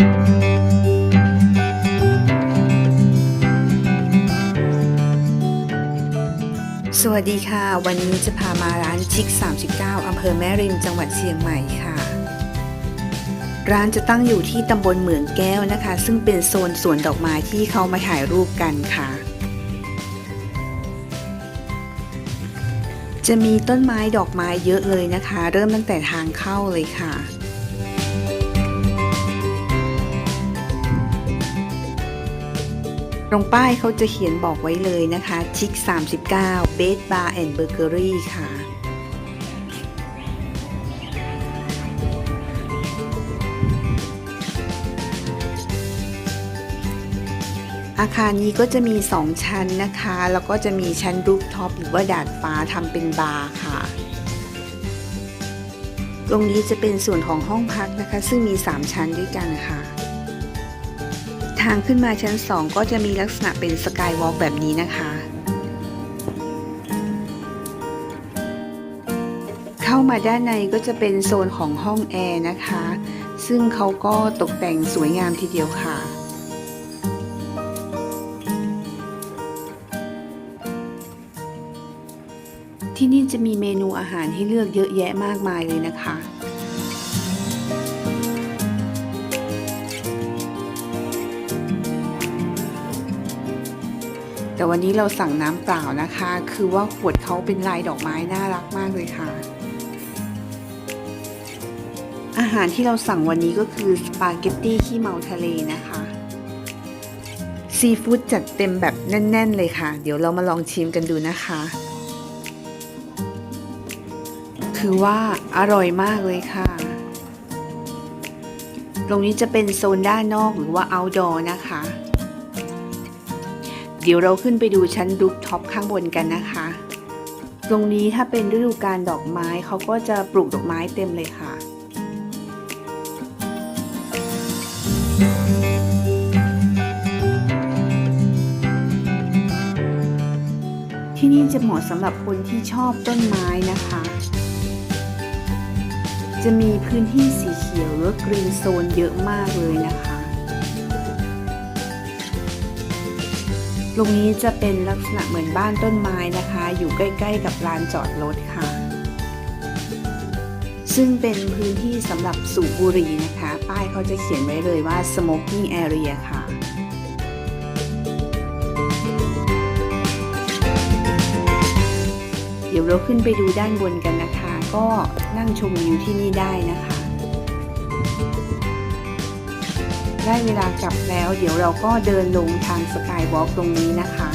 สวัสดีค่ะ วันนี้จะพามาร้านชิค 39 อำเภอแม่ริม จังหวัดเชียงใหม่ค่ะ ร้านจะตั้งอยู่ที่ตำบลเหมืองแก้วนะคะ ซึ่งเป็นโซนสวนดอกไม้ที่เขามาถ่ายรูปกันค่ะ จะมีต้นไม้ดอกไม้เยอะเลยนะคะ เริ่มตั้งแต่ทางเข้าเลยค่ะ ตรงป้ายเขาจะเขียนบอกไว้เลยนะคะ ชิค 39 b a s Bar and Bakery ค่ะ อาคารนี้ก็จะมี 2 ชั้นนะคะ แล้วก็จะมีชั้นรูฟท็อปหรือว่าดาดฟ้าทำเป็นบาร์ค่ะตรงนี้จะเป็นส่วนของห้องพักนะคะ ซึ่งมี 3 ชั้นด้วยกันค่ะ ทางขึ้นมาชั้น 2 ก็จะมีลักษณะเป็นสกายวอล์กแบบนี้นะคะ เข้ามาด้านในก็จะเป็นโซนของห้องแอร์นะคะ ซึ่งเขาก็ตกแต่งสวยงามทีเดียวค่ะ ที่นี่จะมีเมนูอาหารให้เลือกเยอะแยะมากมายเลยนะคะ แต่วันนี้เราสั่งน้ำเปล่านะคะ คือว่าขวดเขาเป็นลายดอกไม้น่ารักมากเลยค่ะ อาหารที่เราสั่งวันนี้ก็คือสปาเกตตี้ขี้เมาทะเลนะคะซีฟู้ดจัดเต็มแบบแน่น ๆ เลยค่ะ เดี๋ยวเรามาลองชิมกันดูนะคะ คือว่าอร่อยมากเลยค่ะ ตรงนี้จะเป็นโซนด้านนอกหรือว่า outdoor นะคะ เดี๋ยวเราขึ้นไปดูชั้นรูฟท็อปข้างบนกันนะคะ ตรงนี้ถ้าเป็นฤดูกาลดอกไม้เขาก็จะปลูกดอกไม้เต็มเลยค่ะที่นี่จะเหมาะสำหรับคนที่ชอบต้นไม้นะคะ จะมีพื้นที่สีเขียวหรือกรีนโซนเยอะมากเลยนะคะ ตรงนี้จะเป็นลักษณะเหมือนบ้านต้นไม้นะคะ อยู่ใกล้ ๆ กับลานจอดรถค่ะ ซึ่งเป็นพื้นที่สำหรับสูบบุหรี่นะคะ ป้ายเขาจะเขียนไว้เลยว่า smoking area ค่ะเดี๋ยวเราขึ้นไปดูด้านบนกันนะคะ ก็นั่งชมวิวที่นี่ได้นะคะ ได้เวลากลับแล้ว เดี๋ยวเราก็เดินลงทางสกายวอล์กตรงนี้นะคะ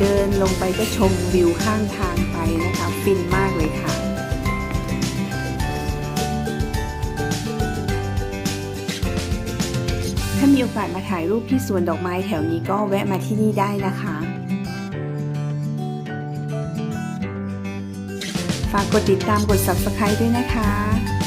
เดินลงไปก็ชมวิวข้างทางไปนะคะ ฟินมากเลยค่ะถ้ามีโอกาสมาถ่ายรูปที่สวนดอกไม้แถวนี้ก็แวะมาที่นี่ได้นะคะ ฝากกดติดตามกด subscribe ด้วยนะคะ